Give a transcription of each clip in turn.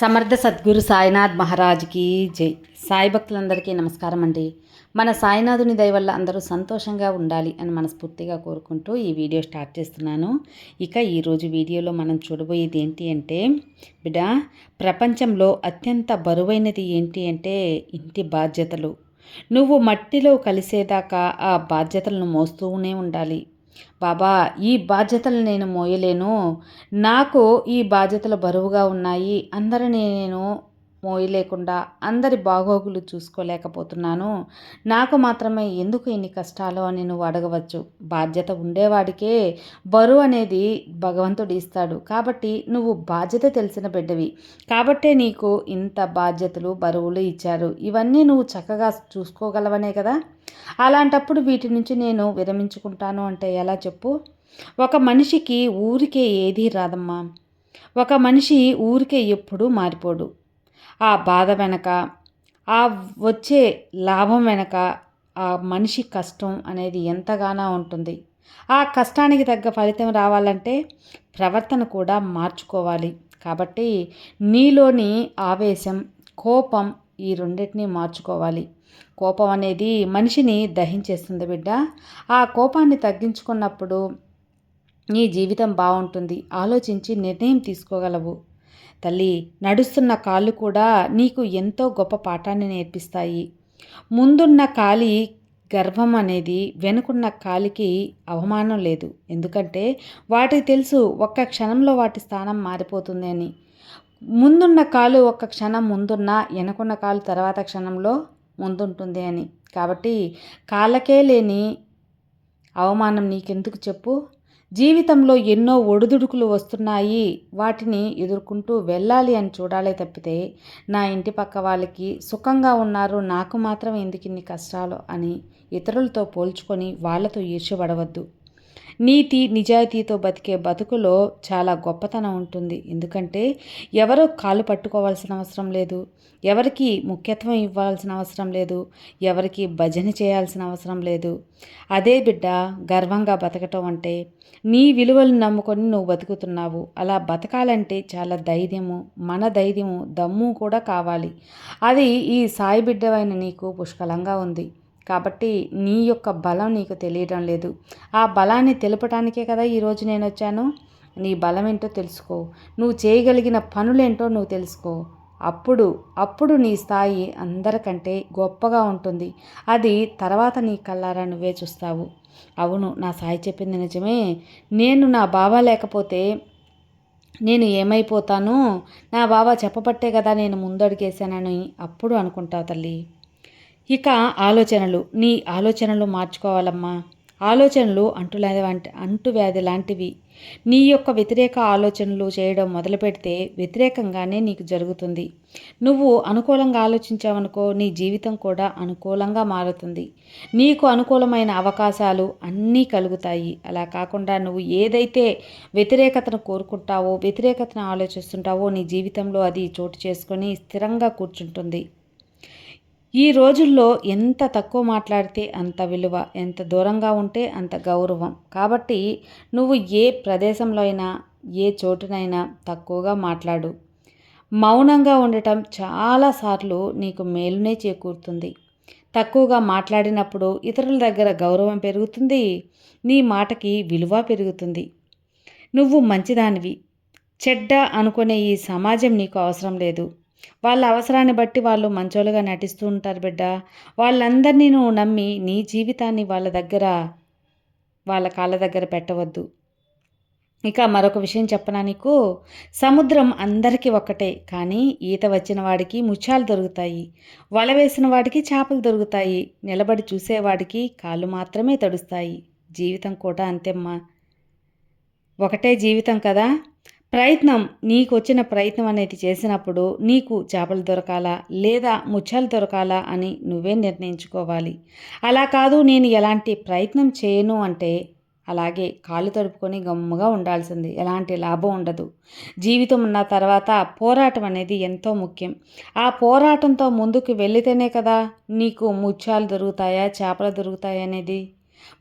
సమర్థ సద్గురు సాయినాథ్ మహారాజ్కి జై. సాయి భక్తులందరికీ నమస్కారం అండి. మన సాయినాథుని దయ వల్ల అందరూ సంతోషంగా ఉండాలి అని మనస్ఫూర్తిగా కోరుకుంటూ ఈ వీడియో స్టార్ట్ చేస్తున్నాను. ఇక ఈరోజు వీడియోలో మనం చూడబోయేది ఏంటి అంటే బిడ ప్రపంచంలో అత్యంత బరువైనది ఏంటి అంటే ఇంటి బాధ్యతలు. నువ్వు మట్టిలో కలిసేదాకా ఆ బాధ్యతలను మోస్తూనే ఉండాలి. బాబా ఈ బాధ్యతలు నేను మోయలేను. నాకు ఈ బాధ్యతలు బరువుగా ఉన్నాయి. అందరినీ నేను మోయలేకుండా అందరి బాగోగులు చూసుకోలేకపోతున్నాను. నాకు మాత్రమే ఎందుకు ఇన్ని కష్టాలు అని నువ్వు అడగవచ్చు. బాధ్యత ఉండేవాడికే బరువు అనేది భగవంతుడు ఇస్తాడు. కాబట్టి నువ్వు బాధ్యత తెలిసిన బిడ్డవి. కాబట్టే నీకు ఇంత బాధ్యతలు బరువులు ఇచ్చారు. ఇవన్నీ నువ్వు చక్కగా చూసుకోగలవనే కదా? అలాంటప్పుడు వీటి నుంచి నేను విరమించుకుంటాను అంటే ఎలా చెప్పు? ఒక మనిషికి ఊరికే ఏదీ రాదమ్మా. ఒక మనిషి ఊరికే ఎప్పుడూ మారిపోడు. ఆ బాధ వెనక ఆ వచ్చే లాభం వెనక ఆ మనిషి కష్టం అనేది ఎంతగానో ఉంటుంది. ఆ కష్టానికి తగ్గ ఫలితం రావాలంటే ప్రవర్తన కూడా మార్చుకోవాలి. కాబట్టి నీలోని ఆవేశం కోపం ఈ రెండింటినీ మార్చుకోవాలి. కోపం అనేది మనిషిని దహించేస్తుంది బిడ్డ. ఆ కోపాన్ని తగ్గించుకున్నప్పుడు నీ జీవితం బాగుంటుంది. ఆలోచించి నిర్ణయం తీసుకోగలవు. తల్లి నడుస్తున్న కాళ్ళు కూడా నీకు ఎంతో గొప్ప పాఠాన్ని నేర్పిస్తాయి. ముందున్న కాలి గర్వం అనేది వెనుకున్న కాలికి అవమానం లేదు. ఎందుకంటే వాటికి తెలుసు ఒక్క క్షణంలో వాటి స్థానం మారిపోతుంది అని. ముందున్న కాలు ఒక్క క్షణం ముందున్న వెనుకున్న కాలు తర్వాత క్షణంలో ముందుంటుంది అని. కాబట్టి కాళ్ళకే లేని అవమానం నీకెందుకు చెప్పు? జీవితంలో ఎన్నో ఒడిదుడుకులు వస్తున్నాయి. వాటిని ఎదుర్కొంటూ వెళ్ళాలి అని చూడాలి తప్పితే నా ఇంటి పక్క వాళ్ళకి సుఖంగా ఉన్నారు నాకు మాత్రం ఎందుకు ఇన్ని కష్టాలు అని ఇతరులతో పోల్చుకొని వాళ్ళతో ఈర్ష్యపడవద్దు. నీతి నిజాయితీతో బతికే బతుకులో చాలా గొప్పతనం ఉంటుంది. ఎందుకంటే ఎవరో కాలు పట్టుకోవాల్సిన అవసరం లేదు ఎవరికి ముఖ్యత్వం ఇవ్వాల్సిన అవసరం లేదు ఎవరికి భజన చేయాల్సిన అవసరం లేదు. అదే బిడ్డ గర్వంగా బతకటం అంటే నీ విలువలు నమ్ముకొని నువ్వు బతుకుతున్నావు. అలా బతకాలంటే చాలా ధైర్యము మన ధైర్యము దమ్ము కూడా కావాలి. అది ఈ సాయి బిడ్డవైన నీకు పుష్కలంగా ఉంది. కాబట్టి నీ యొక్క బలం నీకు తెలియడం లేదు. ఆ బలాన్ని తెలపటానికే కదా ఈరోజు నేను వచ్చాను? నీ బలం ఏంటో తెలుసుకో. నువ్వు చేయగలిగిన పనులేంటో నువ్వు తెలుసుకో. అప్పుడు అప్పుడు నీ స్థాయి అందరికంటే గొప్పగా ఉంటుంది. అది తర్వాత నీ కళ్ళారా నువ్వే చూస్తావు. అవును నా సాయి చెప్పింది నిజమే. నేను నా బాబా లేకపోతే నేను ఏమైపోతాను? నా బాబా చెప్పబట్టే కదా నేను ముందడుగేశానని అప్పుడు అనుకుంటావు తల్లి. ఇక ఆలోచనలు. నీ ఆలోచనలు మార్చుకోవాలమ్మా. ఆలోచనలు అంటువ్యాధి అంటువ్యాధి లాంటివి. నీ యొక్క వ్యతిరేక ఆలోచనలు చేయడం మొదలు పెడితే వ్యతిరేకంగానే నీకు జరుగుతుంది. నువ్వు అనుకూలంగా ఆలోచించావనుకో నీ జీవితం కూడా అనుకూలంగా మారుతుంది. నీకు అనుకూలమైన అవకాశాలు అన్నీ కలుగుతాయి. అలా కాకుండా నువ్వు ఏదైతే వ్యతిరేకతను కోరుకుంటావో వ్యతిరేకతను ఆలోచిస్తుంటావో నీ జీవితంలో అది చోటు చేసుకొని స్థిరంగా కూర్చుంటుంది. ఈ రోజుల్లో ఎంత తక్కువ మాట్లాడితే అంత విలువ ఎంత దూరంగా ఉంటే అంత గౌరవం. కాబట్టి నువ్వు ఏ ప్రదేశంలో అయినా ఏ చోటునైనా తక్కువగా మాట్లాడు. మౌనంగా ఉండటం చాలాసార్లు నీకు మేలునే చేకూరుతుంది. తక్కువగా మాట్లాడినప్పుడు ఇతరుల దగ్గర గౌరవం పెరుగుతుంది నీ మాటకి విలువ పెరుగుతుంది. నువ్వు మంచిదానివి. చెడ్డ అనుకునే ఈ సమాజం నీకు అవసరం లేదు. వాళ్ళ అవసరాన్ని బట్టి వాళ్ళు మంచోలుగా నటిస్తూ ఉంటారు బిడ్డ. వాళ్ళందరినీ నువ్వు నమ్మి నీ జీవితాన్ని వాళ్ళ దగ్గర వాళ్ళ కాళ్ళ దగ్గర పెట్టవద్దు. ఇక మరొక విషయం చెప్పనా నీకు? సముద్రం అందరికీ ఒక్కటే కానీ ఈత వచ్చిన వాడికి ముత్యాలు దొరుకుతాయి. వల వేసిన వాడికి చేపలు దొరుకుతాయి. నిలబడి చూసేవాడికి కాళ్ళు మాత్రమే తడుస్తాయి. జీవితం కూడా అంతేమ్మా. ఒకటే జీవితం కదా? ప్రయత్నం నీకు వచ్చిన ప్రయత్నం అనేది చేసినప్పుడు నీకు చేపలు దొరకాలా? లేదా ముత్యాలు దొరకాలా? అని నువ్వే నిర్ణయించుకోవాలి. అలా కాదు నేను ఎలాంటి ప్రయత్నం చేయను అంటే అలాగే కాళ్ళు తడుపుకొని గమ్ముగా ఉండాల్సింది. ఎలాంటి లాభం ఉండదు. జీవితం ఉన్న తర్వాత పోరాటం అనేది ఎంతో ముఖ్యం. ఆ పోరాటంతో ముందుకు వెళితేనే కదా నీకు ముత్యాలు దొరుకుతాయా? చేపలు దొరుకుతాయా అనేది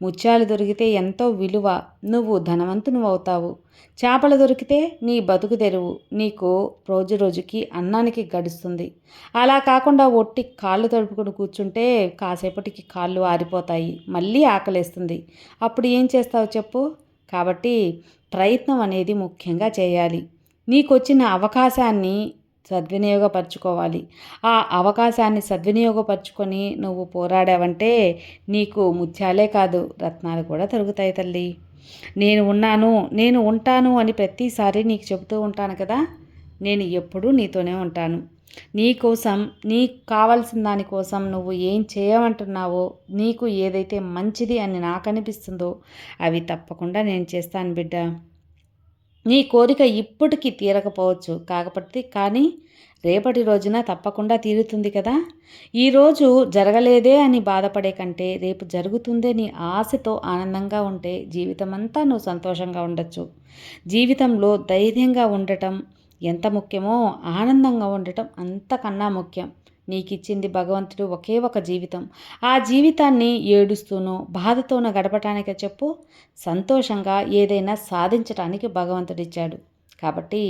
ముత్యాలు దొరికితే ఎంతో విలువ. నువ్వు ధనవంతుని అవుతావు చేపలు దొరికితే నీ బతుకు తెరువు. నీకు రోజు రోజుకి అన్నానికి గడుస్తుంది. అలా కాకుండా ఒట్టి కాళ్ళు తడుపుకొని కూర్చుంటే కాసేపటికి కాళ్ళు ఆరిపోతాయి. మళ్ళీ ఆకలేస్తుంది. అప్పుడు ఏం చేస్తావు చెప్పు? కాబట్టి ప్రయత్నం అనేది ముఖ్యంగా చేయాలి. నీకు వచ్చిన అవకాశాన్ని సద్వినియోగపరచుకోవాలి. ఆ అవకాశాన్ని సద్వినియోగపరచుకొని నువ్వు పోరాడావంటే నీకు ముత్యాలే కాదు రత్నాలు కూడా దొరుకుతాయి తల్లి. నేను ఉన్నాను నేను ఉంటాను అని ప్రతిసారి నీకు చెబుతూ ఉంటాను కదా? నేను ఎప్పుడూ నీతోనే ఉంటాను. నీ కోసం నీకు కావాల్సిన దానికోసం నువ్వు ఏం చేయమంటున్నావో నీకు ఏదైతే మంచిది అని నాకు అనిపిస్తుందో అవి తప్పకుండా నేను చేస్తాను బిడ్డ. నీ కోరిక ఇప్పటికీ తీరకపోవచ్చు కాకపోతే కానీ రేపటి రోజున తప్పకుండా తీరుతుంది కదా. ఈరోజు జరగలేదే అని బాధపడే కంటే రేపు జరుగుతుందే నీ ఆశతో ఆనందంగా ఉంటే జీవితం అంతా నువ్వు సంతోషంగా ఉండొచ్చు. జీవితంలో ధైర్యంగా ఉండటం ఎంత ముఖ్యమో ఆనందంగా ఉండటం అంతకన్నా ముఖ్యం. నీకిచ్చింది భగవంతుడు ఒకే ఒక జీవితం. ఆ జీవితాన్ని ఏడుస్తూనో బాధతోనో గడపటానికే చెప్పు. సంతోషంగా ఏదైనా సాధించటానికి భగవంతుడిచ్చాడు. కాబట్టి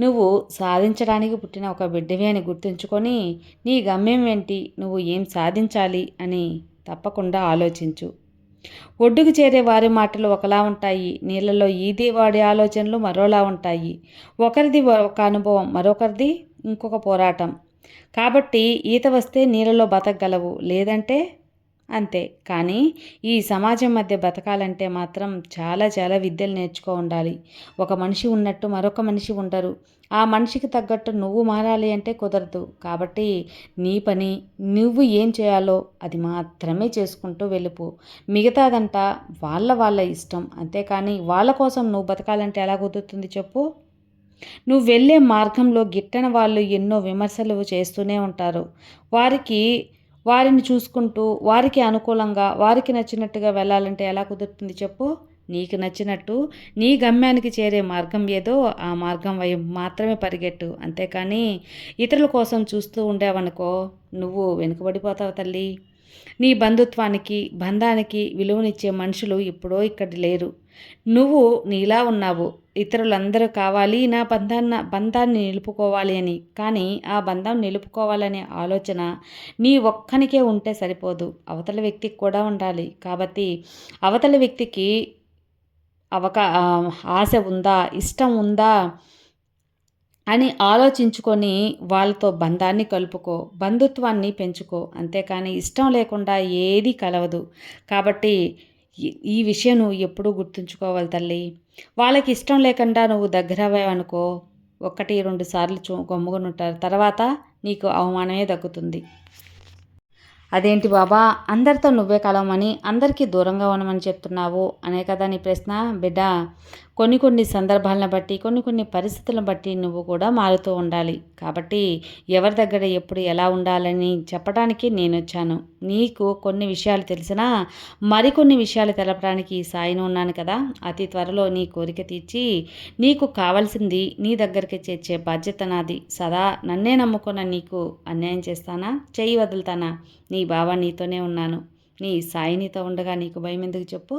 నువ్వు సాధించడానికి పుట్టిన ఒక బిడ్డవి అని గుర్తుంచుకొని నీ గమ్యం ఏంటి? నువ్వు ఏం సాధించాలి? అని తప్పకుండా ఆలోచించు. ఒడ్డుకు చేరే వారి మాటలు ఒకలా ఉంటాయి. నీళ్ళలో ఈదే వాడి ఆలోచనలు మరోలా ఉంటాయి. ఒకరిది ఒక అనుభవం మరొకరిది ఇంకొక పోరాటం. కాబట్టి ఈత వస్తే నీళ్ళలో బతకగలవు లేదంటే అంతే. కానీ ఈ సమాజం మధ్య బతకాలంటే మాత్రం చాలా చాలా విద్యలు నేర్చుకో ఉండాలి. ఒక మనిషి ఉన్నట్టు మరొక మనిషి ఉండరు. ఆ మనిషికి తగ్గట్టు నువ్వు మారాలి అంటే కుదరదు. కాబట్టి నీ పని నువ్వు ఏం చేయాలో అది మాత్రమే చేసుకుంటూ వెళ్ళిపో. మిగతాదంతా వాళ్ళ వాళ్ళ ఇష్టం. అంతేకాని వాళ్ళ కోసం నువ్వు బతకాలంటే ఎలా కుదురుతుంది చెప్పు? నువ్వు వెళ్ళే మార్గంలో గిట్టన వాళ్ళు ఎన్నో విమర్శలు చేస్తూనే ఉంటారు. వారికి వారిని చూసుకుంటూ వారికి అనుకూలంగా వారికి నచ్చినట్టుగా వెళ్ళాలంటే ఎలా కుదురుతుంది చెప్పు? నీకు నచ్చినట్టు నీ గమ్యానికి చేరే మార్గం ఏదో ఆ మార్గం వైపు మాత్రమే పరిగెట్టు. అంతేకాని ఇతరుల కోసం చూస్తూ ఉండేవనుకో నువ్వు వెనుకబడిపోతావు తల్లి. నీ బంధుత్వానికి బంధానికి విలువనిచ్చే మనుషులు ఎప్పుడో ఇక్కడ లేరు. నువ్వు నీలా ఉన్నావు. ఇతరులందరూ కావాలి నా బంధాన్న బంధాన్ని నిలుపుకోవాలి అని. కానీ ఆ బంధం నిలుపుకోవాలనే ఆలోచన నీ ఒక్కనికే ఉంటే సరిపోదు. అవతల వ్యక్తికి కూడా ఉండాలి. కాబట్టి అవతల వ్యక్తికి అవకా ఆశ ఉందా ఇష్టం ఉందా అని ఆలోచించుకొని వాళ్ళతో బంధాన్ని కలుపుకో బంధుత్వాన్ని పెంచుకో. అంతేకాని ఇష్టం లేకుండా ఏది కలవదు. కాబట్టి ఈ విషయం నువ్వు ఎప్పుడూ గుర్తుంచుకోవాలి తల్లి. వాళ్ళకి ఇష్టం లేకుండా నువ్వు దగ్గర అనుకో. ఒకటి రెండు సార్లు చూ గమ్ముకొని ఉంటారు. తర్వాత నీకు అవమానమే దక్కుతుంది. అదేంటి బాబా? అందరితో నువ్వే కలవమని అందరికీ దూరంగా ఉండమని చెప్తున్నావు. అనే కదా నీ ప్రశ్న? బిడ్డ కొన్ని కొన్ని సందర్భాలను బట్టి కొన్ని కొన్ని పరిస్థితులను బట్టి నువ్వు కూడా మారుతూ ఉండాలి. కాబట్టి ఎవరి దగ్గర ఎప్పుడు ఎలా ఉండాలని చెప్పడానికి నేను వచ్చాను. నీకు కొన్ని విషయాలు తెలిసినా మరికొన్ని విషయాలు తెలపడానికి సాయిని ఉన్నాను కదా. అతి త్వరలో నీ కోరిక తీర్చి నీకు కావాల్సింది నీ దగ్గరికి చేర్చే బాధ్యత నాది. సదా నన్నే నమ్ముకున్న నీకు అన్యాయం చేస్తానా? చెయ్యి వదులుతానా? నీ బావ నీతోనే ఉన్నాను. నీ సాయి నీతో ఉండగా నీకు భయం ఎందుకు చెప్పు?